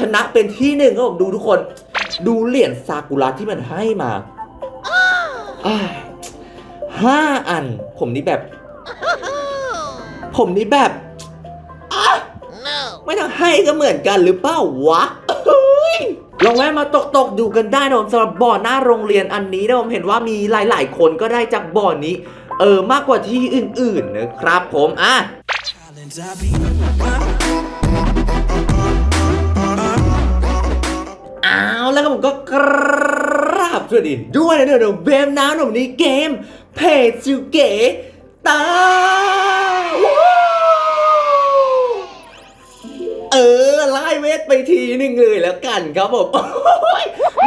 ชนะเป็นที่หนึ่งครับผมดูทุกคน ดูเหรียญซากุระที่มันให้มาห้าอัน ผมนี่แบบ ผมนี่แบบ No. ไม่ต้องให้ก็เหมือนกันหรือเปล่าวะลองแวะมาตกตกดูกันได้นะผมสำหรับบ่อหน้าโรงเรียนอันนี้นะผมเห็นว่ามีหลาย ๆ คนก็ได้จากบ่อนี้ เออมากกว่าที่อื่น ๆ นะครับผมอะ ผมก็กราบสวัสดีด้วยนะเดี๋ยวเบมน้ำหนุ่มนี้เกมเพจจูเก๋ตา เวทไปทีหนึ่งเลยแล้วกันครับผม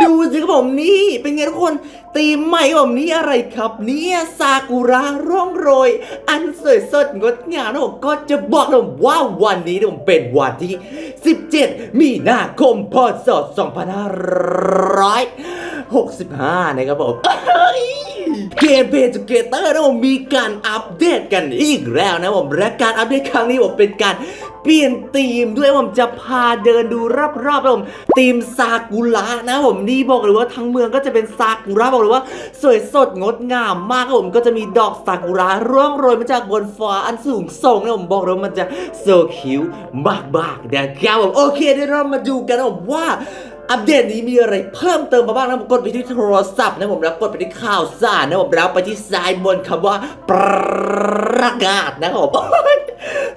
ดูสิครับผมนี่เป็นไงทุกคนตีมใหม่ผมนี่อะไรครับเนี่ยซากุระร่องโรย อันสวยสดงดงามนะผมก็จะบอกผมว่าวันนี้ผมเป็นวันที่ 17 มีนาคมพศ2565 นะครับผมเอ้ยเกมเพจเกเตอร์นะผมมีการอัปเดตกันอีกแล้วนะผมและการอัปเดตครั้งนี้ผมเป็นการ เปลี่ยนธีมด้วยผมจะพาเดินดูรอบๆผมธีมซากุระนะผมนี่บอกเลยว่าทั้งเมืองก็จะเป็นซากุระบอกเลยว่า สวยสดงดงามมากครับผมก็จะมีดอกซากุระร่วงโรยมาจากบนฟ้าอันสูงส่งนะผมบอกเลยว่ามันจะโซคิวมากๆนะครับผมโอเคเดี๋ยวเรามาดูกันนะผมว่า อัปเดตนี้มีอะไรเพิ่มเติมมาบ้างนะผมกดไปที่โทรศัพท์นะผมแล้วกดไปที่ข่าวสารนะผมแล้วไปที่ซ้ายบนคำว่าประกาศนะครับผม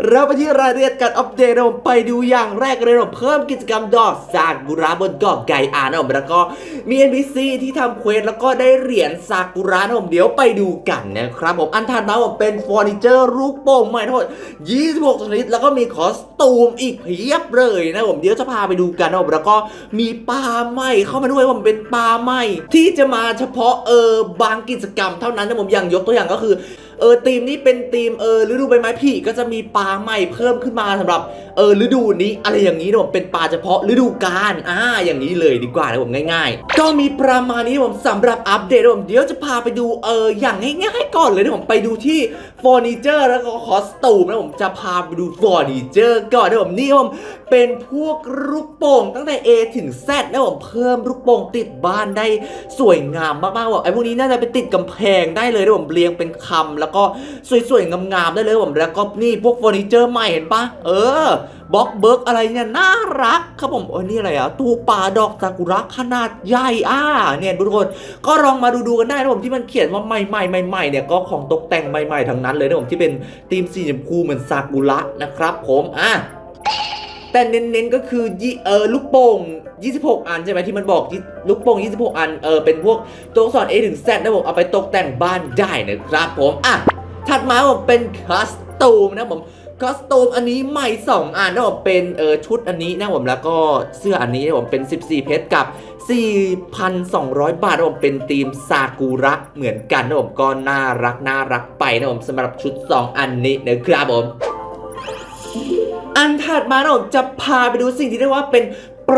เราไปที่รายละเอียดการอัปเดตนะผมไปดูอย่างแรกเลยนะผมเพิ่มกิจกรรมดอกซากุระบนเกาะไก่อานะผมแล้วก็มี NPC ที่ทำเควสแล้วก็ได้เหรียญซากุระนะผมเดี๋ยวไปดูกันนะครับผมอันถัดมาผมเป็นเฟอร์นิเจอร์รูปโป่งใหม่ทั้งหมด26ชนิดแล้วก็มีคอสตูมอีกเพียบเลยนะผมเดี๋ยวจะพาไปดูกันนะผมแล้วก็มีปลาไหมเข้ามาด้วยผมเป็นปลาไหมที่จะมาเฉพาะเออบางกิจกรรมเท่านั้นนะผมอย่างยกตัวอย่างก็คือเออทีมนี้เป็นทีมเออฤดูใบไม้ผลิก็จะมีปลาใหม่เพิ่มขึ้นมาสำหรับเออฤดูนี้อะไรอย่างนี้นะผมเป็นปลาเฉพาะฤดูกาลอ่าอย่างนี้เลยดีกว่านะผมง่าย ๆ ก็มีประมาณนี้ผมสำหรับอัปเดตผมเดี๋ยวจะพาไปดูเอออย่างง่ายๆก่อนเลยนะผมไปดูที่ เฟอร์นิเจอร์แล้วก็คอสตูมนะผมจะพาไปดูเฟอร์นิเจอร์ก่อนนะผมนี่ผมเป็นพวกลูกโป่งตั้งแต่ A ถึง Z นะผมเพิ่มลูกโป่งติดบ้านได้สวยงามมากๆว่าไอ้พวกนี้น่าจะไปติดกำแพงได้เลยนะผมเรียงเป็นคำแล้วก็สวยๆงามๆได้เลยผมแล้วก็นี่พวกเฟอร์นิเจอร์ใหม่เห็นปะเออ บล็อกเบิร์กอะไรเนี่ยน่ารักครับผมโอ้ยนี่อะไรอะตู้ปลาดอกซากุระขนาดใหญ่อ่าเนี่ยทุกคนก็ลองมาดูดูกันได้นะผมที่มันเขียนว่าใหม่ๆใหม่ๆเนี่ยก็ของตกแต่งใหม่ๆทั้งนั้นเลยนะผมที่เป็นธีมสีชมพูเหมือนซากุระนะครับผมอะแต่เน้นๆก็คือยี่เออลูกโป่ง 26 อันใช่ไหมที่มันบอกลูกโป่ง 26 อันเออเป็นพวกตัวอักษร A ถึง Z นะผมเอาไปตกแต่งบ้านได้นะครับผมอะถัดมาผมเป็นคัสตูมนะผม คอสตูมอันนี้ใหม่ 2 อันนะผมเป็นเออชุดอันนี้นะผมแล้วก็เสื้ออันนี้นะผมเป็น 14 เพชรกับ 4,200 บาทนะผมเป็นธีมซากุระเหมือนกันนะผมก็น่ารักน่ารักไปนะผมสำหรับชุด 2 อันนี้นะครับผมอันถัดมานะผมจะพาไปดูสิ่งที่เรียกว่าเป็น ป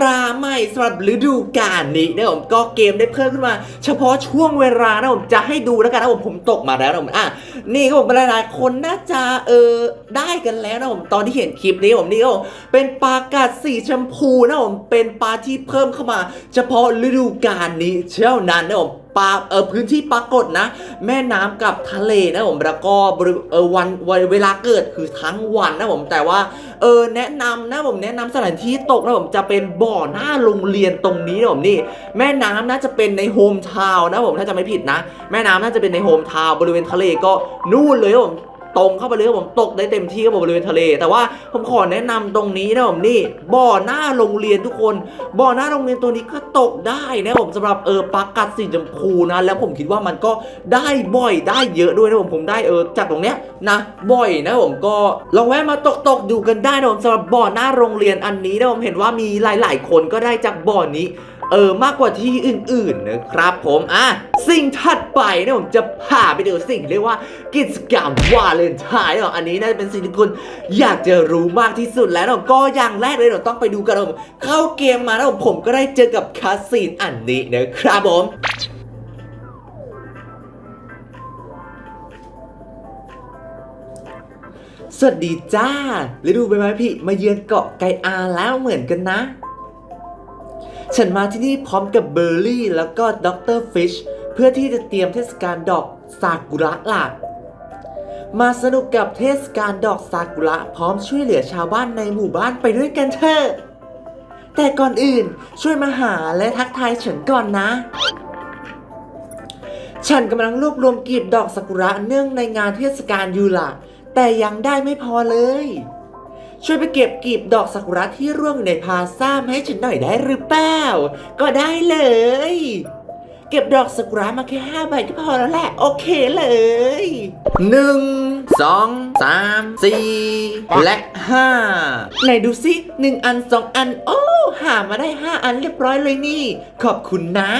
ลาใหม่สำหรับฤดูกาลนี้นะผมก็เกมได้เพิ่มขึ้นมา เฉพาะช่วงเวลานะผมจะให้ดูแล้วกันนะผมผมตกมาแล้วนะผมอะนี่ก็ผมหลายๆคนน่าจะเออได้กันแล้วนะผมตอนที่เห็นคลิปนี้ผมนี่ก็เป็นปลากาดสีชมพูนะผมเป็นปลาที่เพิ่มเข้ามา เฉพาะฤดูกาลนี้เท่านั้นนะผม ปลาเออพื้นที่ปรากฏนะ แม่น้ำกับทะเลนะผมแล้วก็เออวันวันเวลาเกิดคือทั้งวันนะผมแต่ว่าเออแนะนำนะผมแนะนำสถานที่ตกนะผมจะเป็นบ่อหน้าโรงเรียนตรงนี้นะผมนี่แม่น้ำน่าจะเป็นในโฮมทาวน์นะผมถ้าจะไม่ผิดนะ แม่น้ำน่าจะเป็นในโฮมทาวน์บริเวณทะเลก็นู่นเลยผม ตรงเข้าไปเลยครับผมตกได้เต็มที่ครับผมบริเวณทะเล แต่ว่าผมขอแนะนำตรงนี้นะผมนี่บ่อหน้าโรงเรียนทุกคน บ่อหน้าโรงเรียนตัวนี้ก็ตกได้นะผมสำหรับเออปลากัดสีชมพูนะแล้วผมคิดว่ามันก็ได้บ่อยได้เยอะด้วยนะผมผมได้เออจากตรงเนี้ยนะบ่อยนะผมก็ลองแวะมาตกตกดูกันได้นะผมสำหรับบ่อหน้าโรงเรียนอันนี้นะผมเห็นว่ามีหลาย ๆ คนก็ได้จากบ่อนี้ เออมากกว่าที่อื่นๆนะครับผมอะสิ่งถัดไปนะผมจะพาไปดูสิ่งเรียกว่ากิจกรรมวาเลนไทน์นะอันนี้น่าจะเป็นสิ่งที่คุณอยากจะรู้มากที่สุดแล้วนะก็อย่างแรกเลยเราต้องไปดูกันนะผมเข้าเกมมานะผมผมก็ได้เจอกับคาสซีนอันนี้นะครับผมสสวัสดีจ้าฤดูใบไม้ผลิมาเยือนเกาะไกอาแล้วเหมือนกันนะ ฉันมาที่นี่พร้อมกับเบอร์รี่แล้วก็ด็อกเตอร์ฟิชเพื่อที่จะเตรียมเทศกาลดอกซากุระหล่ะมาสนุกกับเทศกาลดอกซากุระพร้อมช่วยเหลือชาวบ้านในหมู่บ้านไปด้วยกันเถอะ แต่ก่อนอื่นช่วยมาหาและทักทายฉันก่อนนะ ฉันกำลังรวบรวมกลีบดอกซากุระเนื่องในงานเทศกาลยูละแต่ยังได้ไม่พอเลย ช่วยไปเก็บกลีบดอกซากุระที่ร่วงอยู่ในพาซ่ามาให้ฉันหน่อยได้หรือเปล่า ก็ได้เลย เก็บดอกซากุระมาแค่ห้าใบก็พอแล้วแหละ โอเคเลยหนึ่งสองสามสี่และห้าไหนดูสิหนึ่งอันสองอัน โอ้ หามาได้ห้าอันเรียบร้อยเลยนี่ ขอบคุณนะ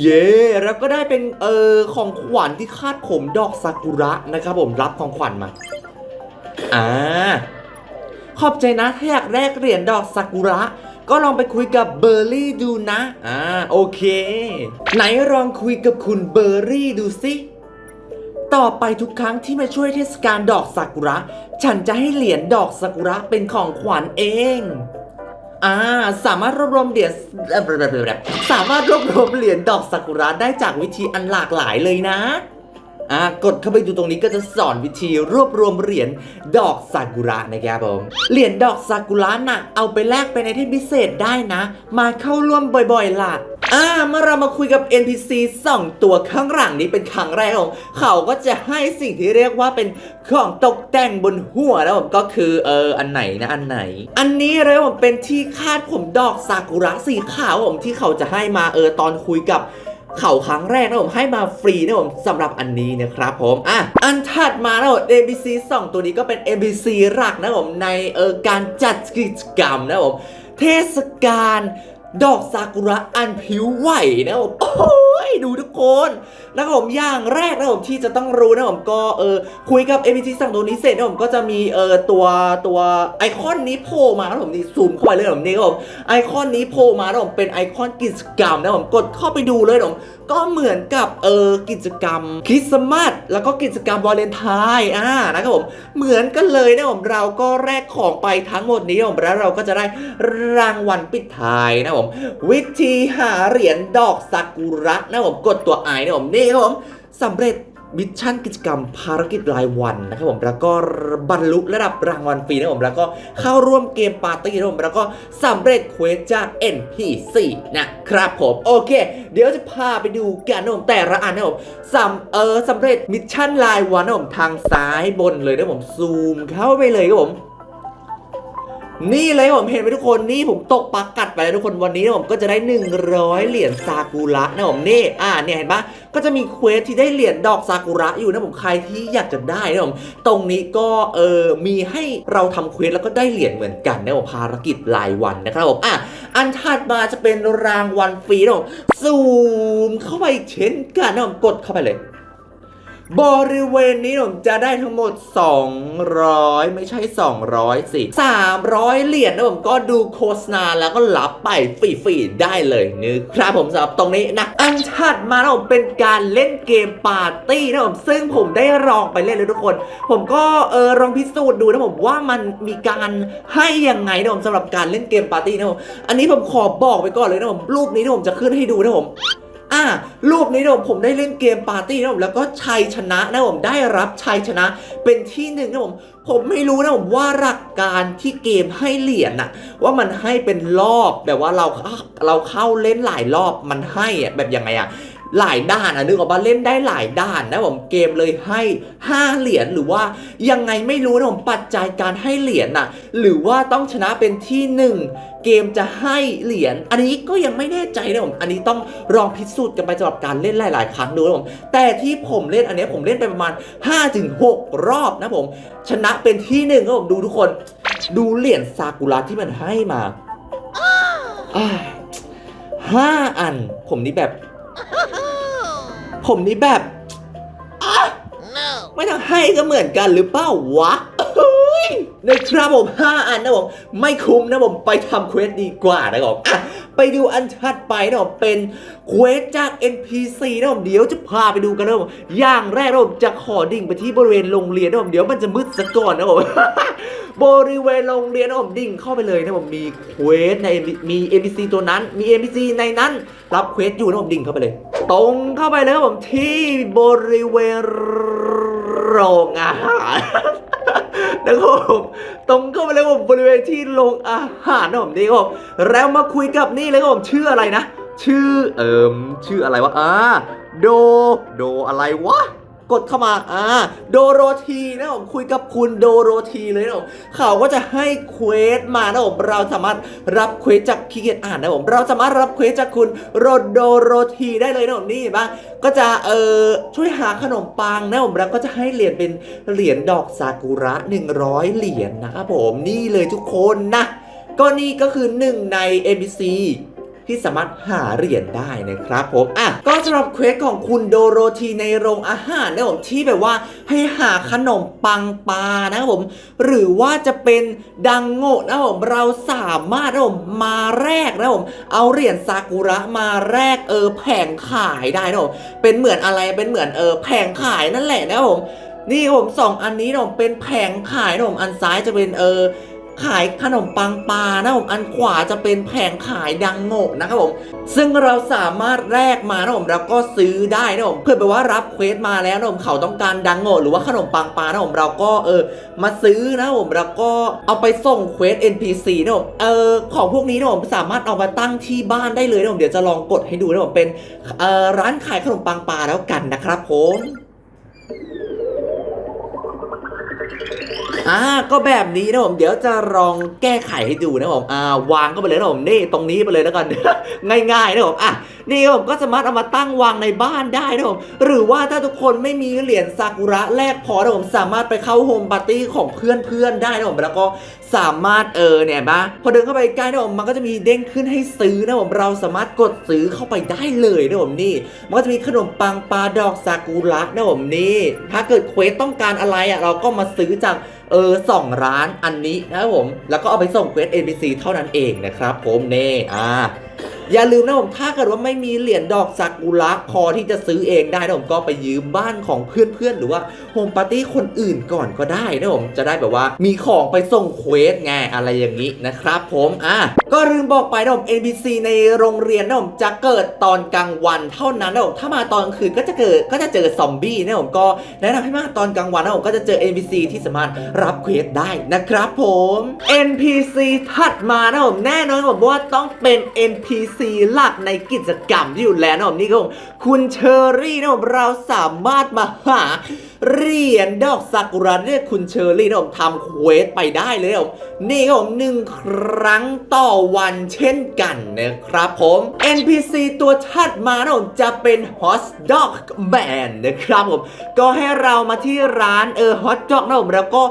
เย่แล้วก็ได้เป็นเออของขวัญที่คาดผมดอกซากุระนะครับผมรับของขวัญมา อ่า ขอบใจนะ ถ้าอยากแลกเหรียญดอกซากุระ ก็ลองไปคุยกับเบอร์รี่ดูนะ อ่า โอเค ไหนลองคุยกับคุณเบอร์รี่ดูสิ ต่อไปทุกครั้งที่มาช่วยเทศกาลดอกซากุระ ฉันจะให้เหรียญดอกซากุระเป็นของขวัญเองอ่าสามารถรวบรวมเหรียญสามารถรวบรวมเหรียญดอกซากุระได้จากวิธีอันหลากหลายเลยนะ อ่ากดเข้าไปดูตรงนี้ก็จะสอนวิธีรวบรวมเหรียญดอกซากุระนะครับผมเหรียญดอกซากุระน่ะเอาไปแลกเป็นไอเทมพิเศษได้นะ มาเข้าร่วมบ่อยๆล่ะอ่าเมื่อเรามาคุยกับ NPC สองตัวข้างหลังนี้เป็นครั้งแรกของเขาก็จะให้สิ่งที่เรียกว่าเป็นของตกแต่งบนหัวแล้วผมก็คือเอออันไหนนะอันไหน อันนี้เลยผมเป็นที่คาดผมดอกซากุระสีขาวผมที่เขาจะให้มาเออตอนคุยกับ เข่าครั้งแรกนะผมให้มาฟรีนะผมสำหรับอันนี้นะครับผมอะอันถัดมานะผม NPC 2 ตัวนี้ก็เป็น NPC หลักนะผมในเออการจัดกิจกรรมนะผมเทศกาล ดอกซากุระอันผิวไหวนะผมโอ้ยดูทุกคนนะครับผมอย่างแรกนะผมที่จะต้องรู้นะผมก็เออคุยกับ NPC 2ตัวนี้เสร็จนะผมก็จะมีเออตัวตัวไอคอนนี้โผล่มานะผมนี่ซูมเข้าไปเลยนะผมนี่ครับผมไอคอนนี้โผล่มานะผมเป็นไอคอนกิจกรรมนะผมกดเข้าไปดูเลยนะผมก็เหมือนกับเออกิจกรรมคริสต์มาสแล้วก็กิจกรรมวาเลนไทน์อ่านะครับผมเหมือนกันเลยนะผมเราก็แลกของไปทั้งหมดนี้นะผมแล้วเราก็จะได้รางวัลปิดท้ายนะผมวิธีหาเหรียญดอกซากุระนะผมกดตัวไอนะผมนี่ครับผมสำเร็จมิชชั่นกิจกรรมภารกิจรายวันนะครับผมแล้วก็บรรลุระดับรางวัลฟรีนะผมแล้วก็เข้าร่วมเกมปาร์ตี้นะผมแล้วก็สำเร็จเควสจาก NPC นะครับผมโอเค เดี๋ยวจะพาไปดูกันนะผมแต่ละอันนะผมสำเออสำเร็จมิชชั่นรายวันนะผมทางซ้ายบนเลยนะผมซูมเข้าไปเลยครับผม นี่เลยผมเห็นไหมทุกคนนี่ผมตกปลากัดไปแล้วทุกคนวันนี้ผมก็จะได้ 100 เหรียญซากุระนะผมนี่อ่าเนี่ยเห็นปะก็จะมีเควสที่ได้เหรียญดอกซากุระอยู่นะผมใครที่อยากจะได้นะผมตรงนี้ก็เออมีให้เราทำเควสแล้วก็ได้เหรียญเหมือนกันนะผมภารกิจรายวันนะครับผมอะอันถัดมาจะเป็นรางวัลฟรีนะผมซูมเข้าไปเช่นกันนะผมกดเข้าไปเลย บริเวณนี้ผมจะได้ทั้งหมด 200 ไม่ใช่ 200 สิ 300 เหรียญนะผมก็ดูโฆษณาแล้วก็รับไปฟรีๆได้เลยนะครับผมสำหรับตรงนี้นะ อันถัดมานะผมเป็นการเล่นเกมปาร์ตี้นะผมซึ่งผมได้ลองไปเล่นเลยทุกคน ผมก็เออลองพิสูจน์ดูนะผมว่ามันมีการให้ยังไงนะผมสำหรับการเล่นเกมปาร์ตี้นะผมอันนี้ผมขอบอกไปก่อนเลยนะผมรูปนี้นะผมจะขึ้นให้ดูนะผม อ่ารูปนี้นะผมได้เล่นเกมปาร์ตี้นะผมแล้วก็ชัยชนะนะผมได้รับชัยชนะเป็นที่หนึ่งนะผมผมไม่รู้นะผมว่าหลักการที่เกมให้เหรียญน่ะว่ามันให้เป็นรอบแบบว่าเราเราเข้าเล่นหลายรอบมันให้อะแบบยังไงอะ หลายด้านอะนึกออกมาเล่นได้หลายด้านนะผมเกมเลยให้ 5 เหรียญหรือว่ายังไงไม่รู้นะผมปัจจัยการให้เหรียญน่ะหรือว่าต้องชนะเป็นที่หนึ่งเกมจะให้เหรียญอันนี้ก็ยังไม่แน่ใจนะผมอันนี้ต้องลองพิสูจน์กันไปสำหรับการเล่นหลาย ๆ ครั้งดูนะผมแต่ที่ผมเล่นอันเนี้ยผมเล่นไปประมาณ 5-6 รอบนะผมชนะเป็นที่หนึ่งนะผมดูทุกคนดูเหรียญซากุระที่มันให้มาอ้ายห้าอันผมนี่แบบ ผมนี่แบบอะไม่ต้องให้ก็เหมือนกันหรือเปล่าวะเฮ้ยนะครับผม 5 อันนะผม ไม่คุ้มนะผมไปทำเควสดีกว่านะครับผมอะ ไปดูอันถัดไปนะผมเป็นเควสจาก NPC นะผมเดี๋ยวจะพาไปดูกันนะผมอย่างแรกนะผมจะขอดิ่งไปที่บริเวณโรงเรียนนะผมเดี๋ยวมันจะมืดซะก่อนนะผมบริเวณโรงเรียนนะผมดิ่งเข้าไปเลยนะผมมีเควสในมี NPC ตัวนั้นมี NPC ในนั้น รับเควสอยู่นะผมดิ่งเข้าไปเลย ตรงเข้าไปเลยครับผมที่บริเวณโรงอาหาร นะครับผมตรงเข้าไปเลยครับผมบริเวณที่โรงอาหารนะผมนี่ครับแล้วมาคุยกับนี่เลยครับผมชื่ออะไรนะ ชื่อเอิมชื่ออะไรวะอ่าโด โดอะไรวะ กดเข้ามาอ่าโดโรธีนะผมคุยกับคุณโดโรธีเลยนะผมเขาก็จะให้เควสมานะผมเราสามารถรับเควสจากขี้เกียจอ่านนะผมเราสามารถรับเควสจากคุณโรโดโรธีได้เลยนะผมนี่เห็นปะก็จะเออช่วยหาขนมปังนะผมแล้วก็จะให้เหรียญเป็นเหรียญดอกซากุระ 100 เหรียญนะครับผมนี่เลยทุกคนนะก็นี่ก็คือหนึ่งใน NPC ที่สามารถหาเหรียญได้นะครับผมอะก็สำหรับเควสของคุณโดโรธีในโรงอาหารนะผมที่แบบว่าให้หาขนมปังปลานะครับผมหรือว่าจะเป็นดังโงะนะครับผมเราสามารถนะผมมาแรกนะผมเอาเหรียญซากุระมาแรกเออแผงขายได้นะผมเป็นเหมือนอะไรเป็นเหมือนเออแผงขายนั่นแหละนะครับผมนี่ผมสองอันนี้นะผมเป็นแผงขายนะผมอันซ้ายจะเป็นเออ ขายขนมปังปลานะผมอันขวาจะเป็นแผงขายดังโงกนะครับผมซึ่งเราสามารถแลกมานะผมแล้วก็ซื้อได้นะผมเพื่อแปลว่ารับเควสมาแล้วนะผมเขาต้องการดังโงกหรือว่าขนมปังปลานะผมเราก็เออมาซื้อนะผมแล้วก็เอาไปส่งเควส NPC นะผมเออของพวกนี้นะผมสามารถเอามาตั้งที่บ้านได้เลยนะผมเดี๋ยวจะลองกดให้ดูนะผมเป็นเอ่อร้านขายขนมปังปลาแล้วกันนะครับผม อ่าก็แบบนี้นะผมเดี๋ยวจะลองแก้ไขให้ดูนะผมอ่าวางเข้าไปเลยนะผมนี่ตรงนี้ไปเลยแล้วกัน ง่ายๆนะผมอะนี่ผมก็สามารถเอามาตั้งวางในบ้านได้นะผมหรือว่าถ้าทุกคนไม่มีเหรียญซากุระแรกพอนะผมสามารถไปเข้าโฮมปาร์ตี้ของเพื่อนๆได้นะผมแล้วก็สามารถเออเนี่ยบ้าพอเดินเข้าไปใกล้นะผมมันก็จะมีเด้งขึ้นให้ซื้อนะผมเราสามารถกดซื้อเข้าไปได้เลยนะผมนี่ มันก็จะมีขนมปังปลาดอกซากุระนะผมนี่ ถ้าเกิดเควสต้องการอะไรอะเราก็มาซื้อจาก เออสองร้านอันนี้นะครับผม แล้วก็เอาไปส่งเควส NPC เท่านั้นเองนะครับผมเน่อ่า อย่าลืมนะผมถ้าเกิดว่าไม่มีเหรียญดอกซากุระพอที่จะซื้อเองได้นะผมก็ไปยืมบ้านของเพื่อนๆ หรือว่าโฮมปาร์ตี้คนอื่นก่อนก็ได้นะผมจะได้แบบว่ามีของไปส่งเควสไงอะไรอย่างนี้นะครับผมอะก็ลืมบอกไปนะผม NPC ในโรงเรียนนะผมจะเกิดตอนกลางวันเท่านั้นนะผมถ้ามาตอนกลางคืนก็จะเกิดก็จะเจอซอมบี้นะผมก็แนะนำให้มาตอนกลางวันนะผมก็จะเจอ NPC ที่สามารถรับเควสได้นะครับผม NPC ถัดมานะผมแน่นอนผมว่าต้องเป็น NPC สีหลักในกิจกรรมที่อยู่แล้วนะผมนี่ก็คุณเชอรี่นะผมเราสามารถมาหาเหรียญดอกซากุระเรียคุณเชอรี่นะผมทำเควสไปได้เลยนะผมนี่ก็ผมหนึ่งครั้งต่อวันเช่นกันนะครับผม NPC ตัวถัดมานะผมจะเป็น Hot Dog Man นะครับผม ก็ให้เรามาที่ร้านเออ Hot Dog นะผมแล้วก็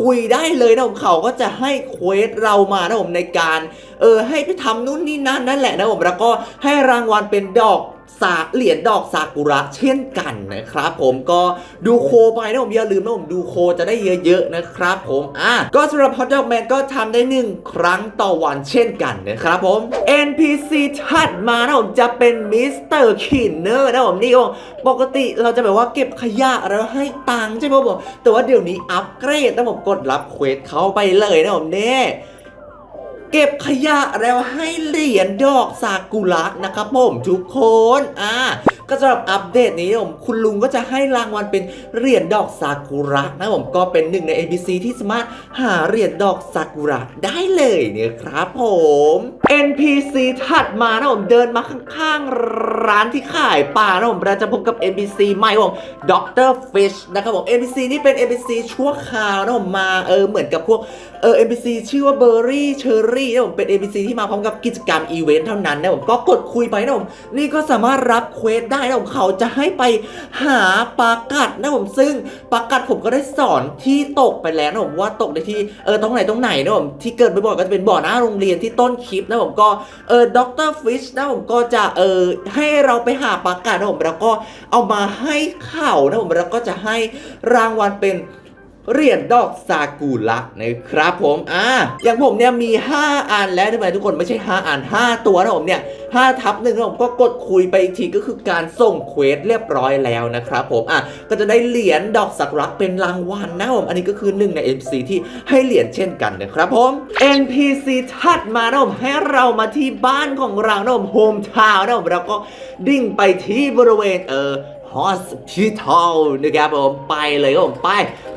คุยได้เลยนะผมเขาก็จะให้เควสเรามานะผมในการ เออให้ไปทำนู่นนี่นั่นนั่นแหละนะผมแล้วก็ให้รางวัลเป็นดอก สาเหรียญดอกซากุระเช่นกันนะครับผมก็ดูโคไปนะผมอย่าลืมนะผมดูโคจะได้เยอะๆนะครับผมอะก็สำหรับ Hot Dog Man ก็ทำได้หนึ่งครั้งต่อวันเช่นกันนะครับผม NPC ถัดมานะผมจะเป็น Mr. Kinner นะผมนี่ก็ปกติเราจะแบบว่าเก็บขยะแล้วให้ตังค์ใช่ไหมผมแต่ว่าเดี๋ยวนี้อัปเกรดนะผมกดรับเควสเขาไปเลยนะผมเนี่ย เก็บขยะแล้วให้เหรียญดอกซากุระนะครับผมทุกคน อ่าก็สำหรับอัปเดตนี้ผมคุณลุงก็จะให้รางวัลเป็นเหรียญดอกซากุระนะผมก็เป็นหนึ่งใน NPC ที่สามารถหาเหรียญดอกซากุระได้เลยเนี่ยครับผม NPC ถัดมานะผมเดินมาข้างๆร้านที่ขายปลานะผมเราจะพบกับ NPC ใหม่ผมด็อกเตอร Fish นะครับผม NPC นี่เป็น NPC ชั่วคราวนะผมมาเออเหมือนกับพวกเออ NPC ชื่อว่าเบอร์รี่เชอรี่นะผมเป็น NPC ที่มาพร้อมกับกิจกรรมอีเวนต์เท่านั้นนะผมก็กดคุยไปนะผมนี่ก็สามารถรับเควสได้นะผมเขาจะให้ไปหาปลากัดนะผมซึ่งปลากัดผมก็ได้สอนที่ตกไปแล้วนะผมว่าตกในที่เออตรงไหนตรงไหนนะผมที่เกิดบ่อยๆก็จะเป็นบ่อหน้าโรงเรียนที่ต้นคลิปนะผมก็เออด็อกเตอร์ฟิชนะผมก็จะเออให้เราไปหาปลากัดนะผมแล้วก็เอามาให้เขานะผมแล้วก็จะให้รางวัลเป็น เหรียญดอกซากุระนะครับผมอ่าอย่างผมเนี่ยมี 5 อันแล้วทำไมทุกคนไม่ใช่ 5 อัน 5 ตัวนะผมเนี่ย5ทับหนึ่งนะผมก็กดคุยไปอีกทีก็คือการส่งเควสเรียบร้อยแล้วนะครับผมอะก็จะได้เหรียญดอกซากุระเป็นรางวัลนะผมอันนี้ก็คือหนึ่งใน NPC ที่ให้เหรียญเช่นกันนะครับผม NPC ถัดมานะผมให้เรามาที่บ้านของเรานะผมโฮมทาวน์นะผมแล้วก็ดิ่งไปที่บริเวณเออ hospital นะครับผมไปเลยครับผมไป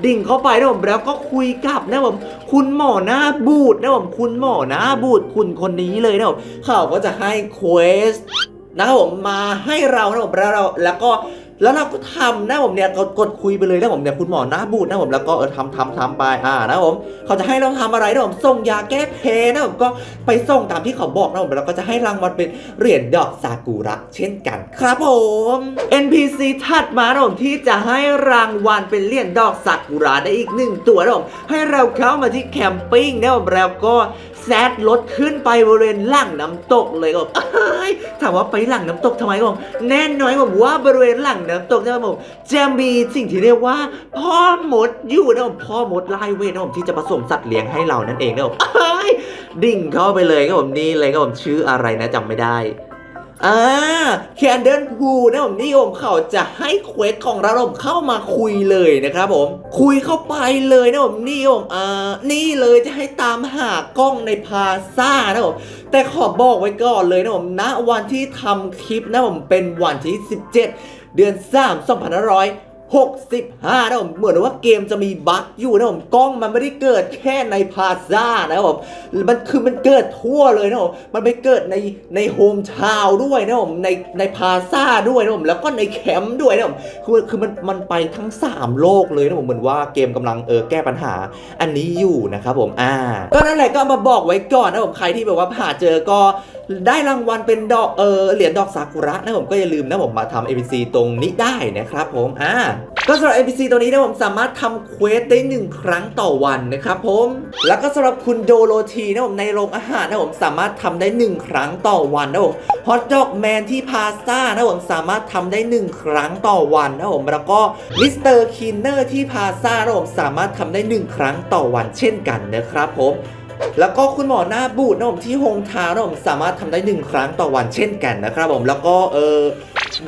ดิ่งเข้าไปนะผมแล้วก็คุยกับนะผมคุณหมอหน้าบูดนะผมคุณหมอหน้าบูดคุณคนนี้เลยนะผมเขาก็จะให้เควสนะครับผมมาให้เรานะผมแล้วเราแล้วก็ แล้วเราก็ทำนะผมเนี่ยกดกดคุยไปเลยนะผมเนี่ยคุณหมอหน้าบูดนะผมแล้วก็เออทำทำทำไปอ่านะผมเขาจะให้เราทำอะไรนะผมส่งยาแก้แพ้นะผมก็ไปส่งตามที่เขาบอกนะผมแล้วก็จะให้รางวัลเป็นเหรียญดอกซากุระเช่นกัน ครับผม NPC ถัดมานะผมที่จะให้รางวัลเป็นเหรียญดอกซากุระได้อีกหนึ่งตัวนะผมให้เราเข้ามาที่แคมปิ้งนะผมแล้วก็ แซดรถขึ้นไปบริเวณหลังน้ำตกเลยครับอยถามว่าไปหลังน้ำตกทำไมครับผมแน่นอนผมว่าบริเวณหลังน้ำตกนะครับผมจะมีสิ่งที่เรียกว่า พ่อมดอยู่นะผมพ่อมดลายเวทนะผมที่จะผสมสัตว์เลี้ยงให้เรานั่นเองนะผมดิ่งเข้าไปเลยครับผมนี่เลยครับผมชื่ออะไรนะจำไม่ได้ อ่าแคนเดิลพูนะผมนี่ผมเขาจะให้เควสของเราผมเข้ามาคุยเลยนะครับผม คุยเข้าไปเลยนะผมนี่ผมอ่านี่เลยจะให้ตามหากล้องในพาซ่านะผมแต่ขอบอกไว้ก่อนเลยนะผมณวันที่ทำคลิปนะผมเป็นวันที่ 17 เดือน 3 2500 65นะผมเหมือนว่าเกมจะมีบั๊กอยู่นะผมกล้องมันไม่ได้เกิดแค่ในพาซ่านะผมมันคือมันเกิดทั่วเลยนะผมมันไปเกิดในในโฮมทาวด้วยนะผมในในพาซ่าด้วยนะผมแล้วก็ในแคมป์ด้วยนะผมคือคือมันมันไปทั้ง 3 โลกเลยนะผมเหมือนว่าเกมกำลังเออแก้ปัญหาอันนี้อยู่นะครับผมอ่า ก็นั่นแหละก็มาบอกไว้ก่อนนะผมใครที่แบบว่าผ่าเจอก็ได้รางวัลเป็นดอกเออเหรียญดอกซากุระนะผมก็อย่าลืมนะผมมาทำ ABC ตรงนี้ได้นะครับผมอ่า ก็สำหรับ NPC ตัวนี้นะผมสามารถทำเควสได้ 1 ครั้งต่อวันนะครับผม แล้วก็สำหรับคุณโดโรธีนะผมในโรงอาหารนะผมสามารถทำได้ 1 ครั้งต่อวันนะผมฮอตดอกแมนที่พาสต้านะผมสามารถทำได้ 1 ครั้งต่อวันนะผมแล้วก็มิสเตอร์คินเนอร์ที่พาซ่านะผมสามารถทำได้ 1 ครั้งต่อวันเช่นกันนะครับผมแล้วก็คุณหมอหน้าบูดนะผมที่โฮงทาวนะผมสามารถทำได้หนึ่งครั้งต่อวันเช่นกันนะครับผมแล้วก็เออ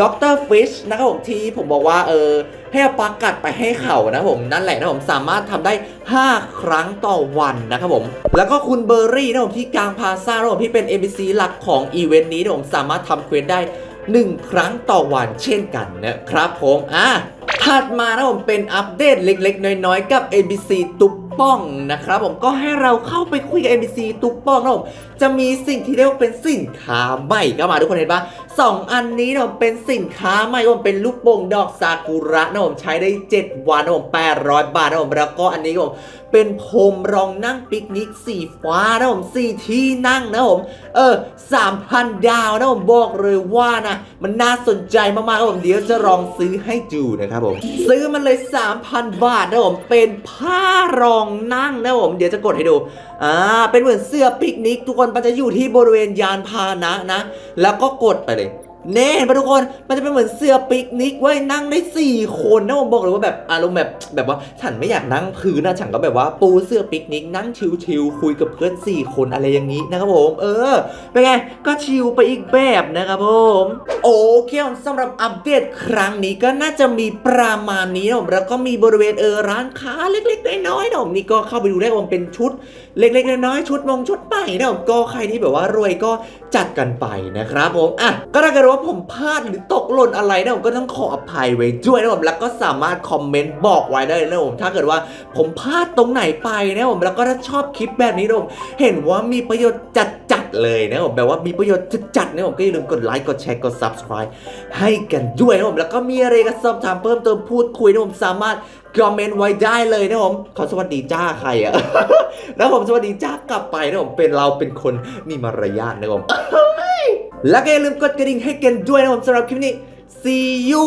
ด็อกเตอร์ฟิชนะครับผมที่ผมบอกว่าเออ ให้อปลากัดไปให้เขานะผมนั่นแหละนะผมสามารถทำได้ 5 ครั้งต่อวันนะครับผม แล้วก็คุณเบอร์รี่นะผมที่กลางพาซ่านะผมที่เป็น NPC หลักของอีเวนต์นี้นะผมสามารถทำเควสได้ 1 ครั้งต่อวันเช่นกันนะครับผมอะถัดมานะผมเป็นอัปเดตเล็กๆ น้อยๆ กับ NPC ตุ๊ก ป้องนะครับผมก็ให้เราเข้าไปคุยกับ NPC ตุ๊กป้องนะผมจะมีสิ่งที่เรียกว่าเป็นสินค้าใหม่ก็มาทุกคนเห็นปะสองอันนี้นะผมเป็นสินค้าใหม่ผมเป็นลูกโป่งดอกซากุระนะผมใช้ได้ 7 วันนะผม800 บาทนะผมแล้วก็อันนี้ผม เป็นพรมรองนั่งปิกนิกสีฟ้านะผมสี่ที่นั่งนะผม เออ3,000ดาวนะผมบอกเลยว่านะ มันน่าสนใจมากๆครับผมเดี๋ยวจะลองซื้อให้ดูนะครับผม ซื้อมันเลย 3,000 บาทนะผมเป็นผ้ารองนั่งนะผมเดี๋ยวจะกดให้ดูอ่าเป็นเหมือนเสื้อปิกนิก ทุกคนมันจะอยู่ที่บริเวณยานพาหนะนะ แล้วก็กดไปเลย เน่เห็นปะทุกคนมันจะเป็นเหมือนเสื้อปิกนิกไว้ยนั่งได้ 4 คนนะผมบอกเลยว่าแบบอารมณ์แบบแบบว่าฉันไม่อยากนั่งพื้นนะฉันก็แบบว่าปูเสื้อปิกนิกนั่งชิลๆคุยกับเพื่อน 4 คนอะไรอย่างนี้นะครับผมเออเป็นไงก็ชิลไปอีกแบบนะครับผมโอเคสำหรับอัปเดตครั้งนี้ก็น่าจะมีประมาณนี้นะผมแล้วก็มีบริเวณเออร้านค้าเล็กๆน้อยๆนะผมนี่ก็เข้าไปดูได้ผมเป็นชุดเล็กๆน้อยๆชุดมงชุดใหม่นะผมก็ใครที่แบบว่ารวยก็จัดกันไปนะครับผมอะก็ถ้าเกิดว่าผมพลาดหรือตกหล่นอะไรนะผมก็ต้องขออภัยไว้ด้วยนะผมแล้วก็สามารถคอมเมนต์บอกไว้ได้เลยนะผมถ้าเกิดว่าผมพลาดตรงไหนไปนะผมแล้วก็ถ้าชอบคลิปแบบนี้นะผมเห็นว่ามีประโยชน์จัดๆเลยนะผมแบบว่ามีประโยชน์จัดๆนะผมก็อย่าลืมกดไลค์กดแชร์กด subscribe ให้กันด้วยนะผมแล้วก็มีอะไรก็สอบถามเพิ่มเติมพูดคุยนะผมสามารถคอมเมนต์ไว้ได้เลยนะผมขอสวัสดีจ้าใครอะแล้วผมสวัสดีจ้ากลับไปนะผมเป็นเราเป็นคนมีมารยาทนะผมแล้วก็อย่าลืมกดกระดิ่งให้กันด้วยนะผมสำหรับคลิปนี้ see you